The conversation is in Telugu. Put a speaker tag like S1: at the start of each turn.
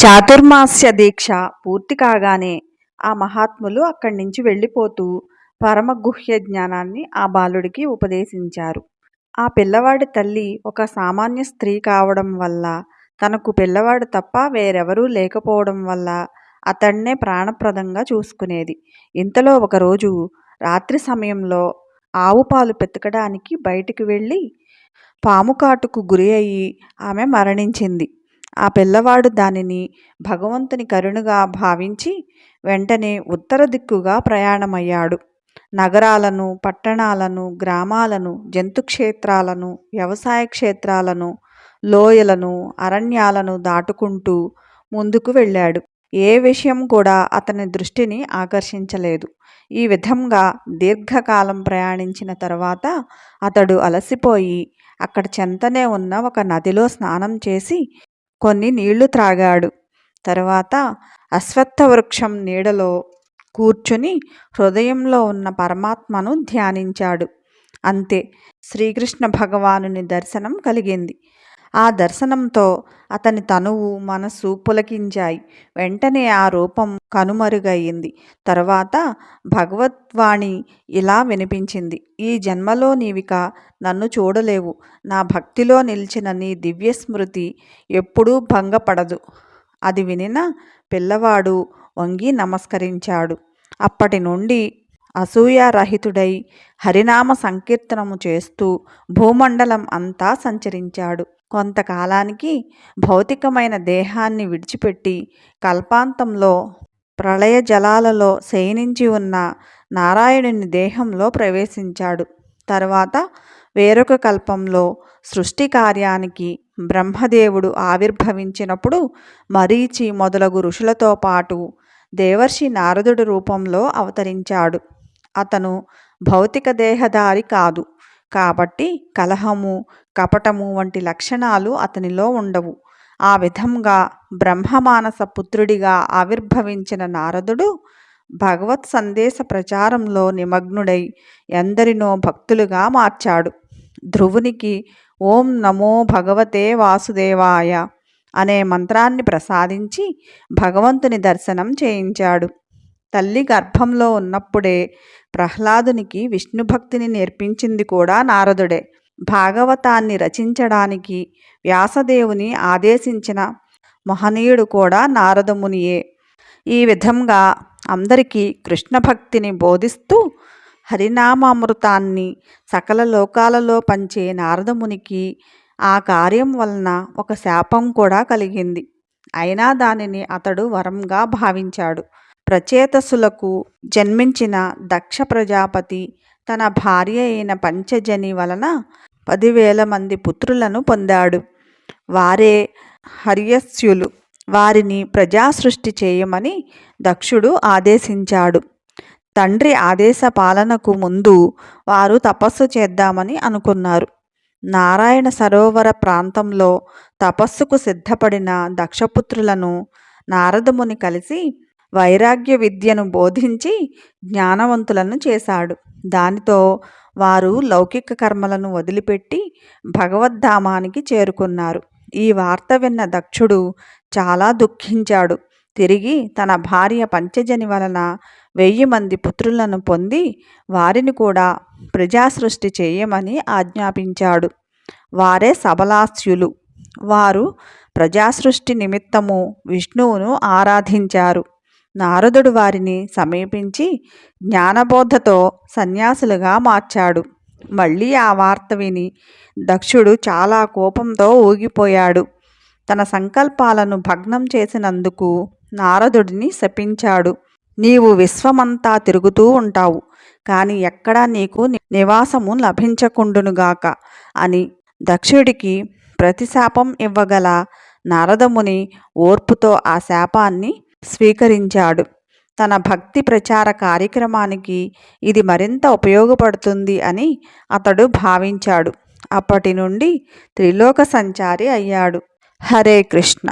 S1: చాతుర్మాస్య దీక్ష పూర్తి కాగానే ఆ మహాత్ములు అక్కడి నుంచి వెళ్ళిపోతూ పరమ గుహ్య జ్ఞానాన్ని ఆ బాలుడికి ఉపదేశించారు. ఆ పిల్లవాడి తల్లి ఒక సామాన్య స్త్రీ కావడం వల్ల తనకు పిల్లవాడు తప్ప వేరెవరూ లేకపోవడం వల్ల అతన్నే ప్రాణప్రదంగా చూసుకునేది. ఇంతలో ఒకరోజు రాత్రి సమయంలో ఆవు పాలు పెతకడానికి బయటికి వెళ్ళి పాము కాటుకు గురి అయి ఆమె మరణించింది. ఆ పిల్లవాడు దానిని భగవంతుని కరుణగా భావించి వెంటనే ఉత్తర దిక్కుగా ప్రయాణమయ్యాడు. నగరాలను పట్టణాలను గ్రామాలను జంతుక్షేత్రాలను వ్యవసాయ క్షేత్రాలను లోయలను అరణ్యాలను దాటుకుంటూ ముందుకు వెళ్ళాడు. ఏ విషయం కూడా అతని దృష్టిని ఆకర్షించలేదు. ఈ విధంగా దీర్ఘకాలం ప్రయాణించిన తర్వాత అతడు అలసిపోయి అక్కడ చెంతనే ఉన్న ఒక నదిలో స్నానం చేసి కొన్ని నీళ్ళు త్రాగాడు. తర్వాత అశ్వత్థ వృక్షం నీడలో కూర్చుని హృదయంలో ఉన్న పరమాత్మను ధ్యానించాడు. అంతే. శ్రీకృష్ణ భగవానుని దర్శనం కలిగింది. ఆ దర్శనంతో అతని తనువు మనస్సు పులకించాయి. వెంటనే ఆ రూపం కనుమరుగయింది తర్వాత భగవద్వాణి ఇలా వినిపించింది. ఈ జన్మలో నీవిక నన్ను చూడలేవు. నా భక్తిలో నిలిచిన నీ దివ్యస్మృతి ఎప్పుడూ భంగపడదు అది వినిన పిల్లవాడు వంగి నమస్కరించాడు. అప్పటి నుండి అసూయారహితుడై హరినామ సంకీర్తనము చేస్తూ భూమండలం అంతా సంచరించాడు. కొంతకాలానికి భౌతికమైన దేహాన్ని విడిచిపెట్టి కల్పాంతంలో ప్రళయ జలాలలో శయనించి ఉన్న నారాయణుని దేహంలో ప్రవేశించాడు. తర్వాత వేరొక కల్పంలో సృష్టి కార్యానికి బ్రహ్మదేవుడు ఆవిర్భవించినప్పుడు మరీచి మొదలగు ఋషులతో పాటు దేవర్షి నారదుడి రూపంలో అవతరించాడు. అతను భౌతిక దేహదారి కాదు. కాబట్టి కలహము కపటము వంటి లక్షణాలు అతనిలో ఉండవు. ఆ విధంగా బ్రహ్మమానస పుత్రుడిగా ఆవిర్భవించిన నారదుడు భగవత్ సందేశ ప్రచారంలో నిమగ్నుడై ఎందరినో భక్తులుగా మార్చాడు. ధ్రువునికి ఓం నమో భగవతే వాసుదేవాయ అనే మంత్రాన్ని ప్రసాదించి భగవంతుని దర్శనం చేయించాడు. తల్లి గర్భంలో ఉన్నప్పుడే ప్రహ్లాదునికి విష్ణుభక్తిని నేర్పించింది కూడా నారదుడే. భాగవతాన్ని రచించడానికి వ్యాసదేవుని ఆదేశించిన మహనీయుడు కూడా నారదమునియే ఈ విధంగా అందరికీ కృష్ణ భక్తిని బోధిస్తూ హరినామామృతాన్ని సకల లోకాలలో పంచే నారదమునికి ఆ కార్యం వలన ఒక శాపం కూడా కలిగింది. అయినా దానిని అతడు వరంగా భావించాడు. ప్రచేతసులకు జన్మించిన దక్ష ప్రజాపతి తన భార్య అయిన పంచజని వలన పదివేల మంది పుత్రులను పొందాడు. వారే హర్యస్యులు. వారిని ప్రజాసృష్టి చేయమని దక్షుడు ఆదేశించాడు. తండ్రి ఆదేశ పాలనకు ముందు వారు తపస్సు చేద్దామని అనుకున్నారు. నారాయణ సరోవర ప్రాంతంలో తపస్సుకు సిద్ధపడిన దక్షపుత్రులను నారదముని కలిసి వైరాగ్య విద్యను బోధించి జ్ఞానవంతులను చేశాడు. దానితో వారు లౌకిక కర్మలను వదిలిపెట్టి భగవద్ధామానికి చేరుకున్నారు. ఈ వార్త విన్న దక్షుడు చాలా దుఃఖించాడు. తిరిగి తన భార్య పంచజని వలన వెయ్యి మంది పుత్రులను పొంది వారిని కూడా ప్రజాసృష్టి చేయమని ఆజ్ఞాపించాడు. వారే సబలాస్యులు. వారు ప్రజాసృష్టి నిమిత్తము విష్ణువును ఆరాధించారు. నారదుడు వారిని సమీపించి జ్ఞానబోధతో సన్యాసులుగా మార్చాడు. మళ్ళీ ఆ వార్త విని దక్షుడు చాలా కోపంతో ఊగిపోయాడు. తన సంకల్పాలను భగ్నం చేసినందుకు నారదుడిని శపించాడు. నీవు విశ్వమంతా తిరుగుతూ ఉంటావు. కానీ ఎక్కడా నీకు నివాసము లభించకుండునుగాక అని దక్షుడికి ప్రతిశాపం ఇవ్వగల నారదముని ఓర్పుతో ఆ శాపాన్ని స్వీకరించాడు. తన భక్తి ప్రచార కార్యక్రమానికి ఇది మరింత ఉపయోగపడుతుంది అని అతడు భావించాడు. అప్పటి నుండి త్రిలోక సంచారి అయ్యాడు. హరే కృష్ణ!